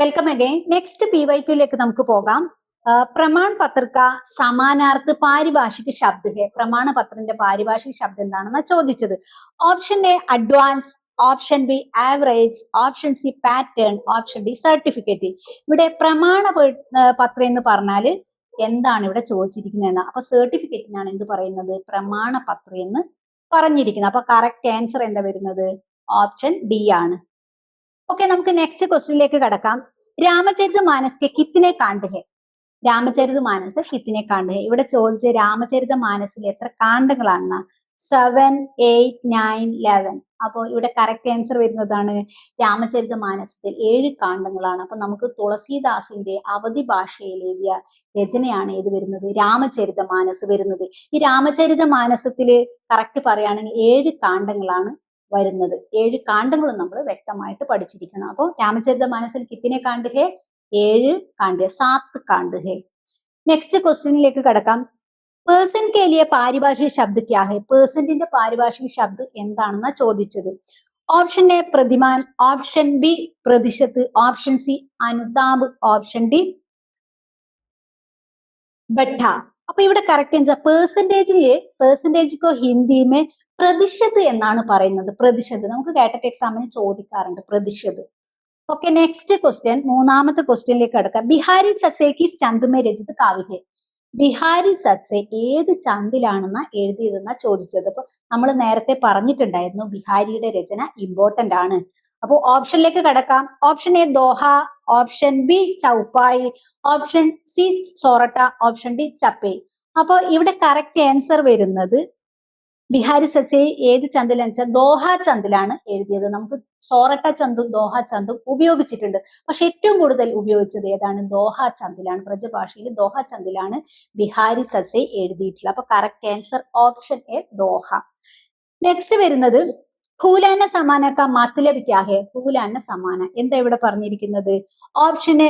Welcome again next P Y ക്യൂലേക്ക് നമുക്ക് പോകാം. പ്രമാൺ പത്രിക സമാനാർത്ഥ പാരിഭാഷിക ശബ്ദ. പ്രമാണ പത്രന്റെ പാരിഭാഷിക ശബ്ദം എന്താണെന്ന് ചോദിച്ചത്. Option A advance option B average option C pattern option D certificate ഇവിടെ പ്രമാണ പത്രം എന്ന് പറഞ്ഞാൽ എന്താണ് ഇവിടെ ചോദിച്ചിരിക്കുന്നത് അപ്പൊ സർട്ടിഫിക്കറ്റിനാണ് എന്ത് പറയുന്നത്? പ്രമാണ പത്രം എന്ന് പറഞ്ഞിരിക്കുന്നത്. അപ്പൊ കറക്റ്റ് ആൻസർ എന്താ വരുന്നത്? ഓപ്ഷൻ ഡി ആണ്. ഓക്കെ നമുക്ക് നെക്സ്റ്റ് ക്വസ്റ്റ്യനിലേക്ക് കടക്കാം. രാമചരിത മാനസ് കെ കിത്തിനെ കാണ്ട് ഹെ. രാമചരിത മാനസ് കിത്തിനെ കാണ്ട് ഇവിടെ ചോദിച്ച രാമചരിത മാനസിൽ എത്ര കാണ്ഡങ്ങളാണ് സെവൻ എയ്റ്റ് നയൻ ലെവൻ അപ്പോൾ ഇവിടെ കറക്റ്റ് ആൻസർ വരുന്നതാണ് രാമചരിത മാനസത്തിൽ ഏഴ് കാണ്ഡങ്ങളാണ്. അപ്പൊ നമുക്ക് തുളസീദാസിന്റെ അവധി ഭാഷയിൽ എഴുതിയ രചനയാണ് ഏത് വരുന്നത്? രാമചരിത മാനസ് വരുന്നത്. ഈ രാമചരിത മാനസത്തിൽ കറക്റ്റ് പറയുകയാണെങ്കിൽ ഏഴ് കാണ്ഡങ്ങളാണ് വരുന്നത്. ഏഴ് കാണ്ഡങ്ങളും നമ്മൾ വ്യക്തമായിട്ട് പഠിച്ചിരിക്കണം. അപ്പോൾ രാമചരിത മാനസിൽ കിത്തിനെ കാണ്ട് ഹേ ഏഴ് കാണ്ട് സാത്ത് കാണ്ട് ഹേ. നെക്സ്റ്റ് ക്വസ്റ്റ്യനിലേക്ക് കടക്കാം. പേഴ്സൺ കേലിയ ലിയെ പാരിഭാഷിക ശബ്ദ ക്യാ ഹെ? പേഴ്സന്റിന്റെ പാരിഭാഷിക ശബ്ദ എന്താണെന്നാ ചോദിച്ചത്. ഓപ്ഷൻ എ പ്രതിമാൻ. ഓപ്ഷൻ ബി പ്രതിശത്ത്. ഓപ്ഷൻ സി അനുതാബ് ഓപ്ഷൻ ഡി ബട്ട അപ്പൊ ഇവിടെ കറക്റ്റ് എന്താ പേഴ്സന്റേജിൽ പേഴ്സന്റേജ് കോ ഹിന്ദിമേ പ്രതിശത് എന്നാണ് പറയുന്നത്. പ്രതിശത് നമുക്ക് കേട്ടറ്റ് എക്സാമിന് ചോദിക്കാറുണ്ട് പ്രതിശത് ഓക്കെ നെക്സ്റ്റ് ക്വസ്റ്റ്യൻ മൂന്നാമത്തെ ക്വസ്റ്റ്യനിലേക്ക് കിടക്കാം. ബിഹാരി ചച്ചേക്ക് ചന്തുമേ രചിത് കാവ്യ ബിഹാരി ചച്ചെ ഏത് ചന്ദിലാണെന്ന എഴുതിയതെന്നാ ചോദിച്ചത്. അപ്പൊ നമ്മൾ നേരത്തെ പറഞ്ഞിട്ടുണ്ടായിരുന്നു ബിഹാരിയുടെ രചന ഇമ്പോർട്ടന്റ് ആണ്. അപ്പോൾ ഓപ്ഷനിലേക്ക് കടക്കാം. Option A doha. Option B chaupai. Option C soratha. Option D chhappay. അപ്പോൾ ഇവിടെ കറക്റ്റ് ആൻസർ വരുന്നത് ബിഹാരി സച്ചെ ഏത് ചന്തിലെന്ന് വെച്ചാൽ ദോഹ ചന്തിലാണ് എഴുതിയത്. നമുക്ക് സോറട്ട ചന്തും ദോഹ ചന്തും ഉപയോഗിച്ചിട്ടുണ്ട്. പക്ഷെ ഏറ്റവും കൂടുതൽ ഉപയോഗിച്ചത് ഏതാണ്? ദോഹ ചന്തിലാണ്. ബ്രജഭാഷയിൽ ദോഹ ചന്തിലാണ് ബിഹാരി സച്ചെ എഴുതിയിട്ടുള്ളത്. അപ്പൊ correct answer option A doha. Next വരുന്നത് ഭൂലാന സമാനക്ക മത്ലബിക്കാഹെ ഭൂലാന സമാന എന്താ ഇവിടെ പറഞ്ഞിരിക്കുന്നത്? ഓപ്ഷന്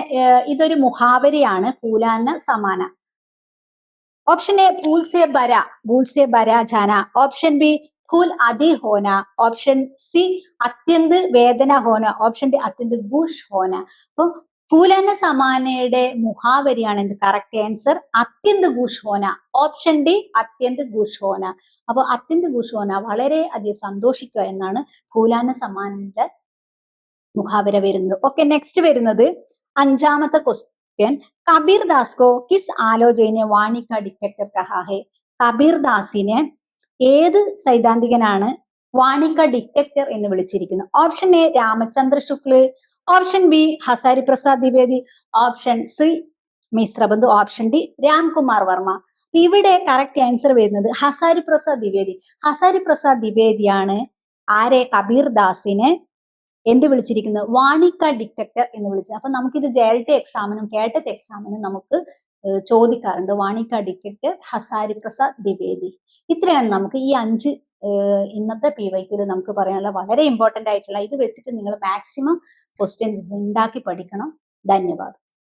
ഇതൊരു മുഹാവരിയാണ്. ഭൂലാന സമാന ഓപ്ഷൻ എ ഭൂൽ സെ ബര ഭൂൽ സെ ബര ജാന ഓപ്ഷൻ ബി ഭൂൽ അതി ഹോന ഓപ്ഷൻ സി അത്യന്ത് വേദന ഹോന ഓപ്ഷൻ ഡി അത്യന്ത് ഗുഷ് ഹോന അപ്പൊ പൂലന സമാനയുടെ മുഖാവരിയാണ് എന്ത് കറക്റ്റ് ആൻസർ അത്യന്ത് ഗുഷോന ഓപ്ഷൻ ഡി അത്യന്ത് ഗുഷോന അപ്പോൾ അത്യന്ത് ഗുഷോന വളരെ അധികം സന്തോഷിക്കുക എന്നാണ് പൂലാന സമാനന്റെ മുഖാവര വരുന്നത്. ഓക്കെ നെക്സ്റ്റ് വരുന്നത് അഞ്ചാമത്തെ ക്വസ്റ്റ് ക്വസ്റ്റ്യൻ കബീർ ദാസ് കോ കിസ് ആലോചനെ വാണിക ഡിറ്റക്ടർ കഹാഹെ. കബീർ ദാസിനെ ഏത് സൈദ്ധാന്തികനാണ്? വാണിക ഡിറ്റക്ടർ എന്ന് വിളിച്ചിരിക്കുന്നത് option A Ramchandra Shukla. Option B Hazari Prasad Dwivedi. Option C Mishrabandhu option D Ramkumar Verma. ഇവിടെ കറക്റ്റ് ആൻസർ വരുന്നത് ഹസാരി പ്രസാദ് ദ്വിവേദി. ഹസാരി പ്രസാദ് ദ്വിവേദിയാണ് ആരെ? കബീർ ദാസിനെ എന്ത് വിളിച്ചിരിക്കുന്നത് വാണിക്ക ഡിറ്റക്ടർ എന്ന് വിളിച്ചത് അപ്പൊ നമുക്കിത് ജെൽറ്റ് എക്സാമിനും കേട്ടത്തെ എക്സാമിനും നമുക്ക് ചോദിക്കാറുണ്ട്. വാണിക്ക ഡിറ്റക്ടർ ഹസാരി പ്രസാദ് ദ്വിവേദി. ഇത്രയാണ് നമുക്ക് ഈ അഞ്ച് ഇന്നത്തെ പി വൈക്കിൽ നമുക്ക് പറയാനുള്ള വളരെ ഇമ്പോർട്ടന്റ് ആയിട്ടുള്ള ഇത് വെച്ചിട്ട് നിങ്ങൾ മാക്സിമം ക്വസ്റ്റ്യൻസ് ഉണ്ടാക്കി പഠിക്കണം. ധന്യവാദം.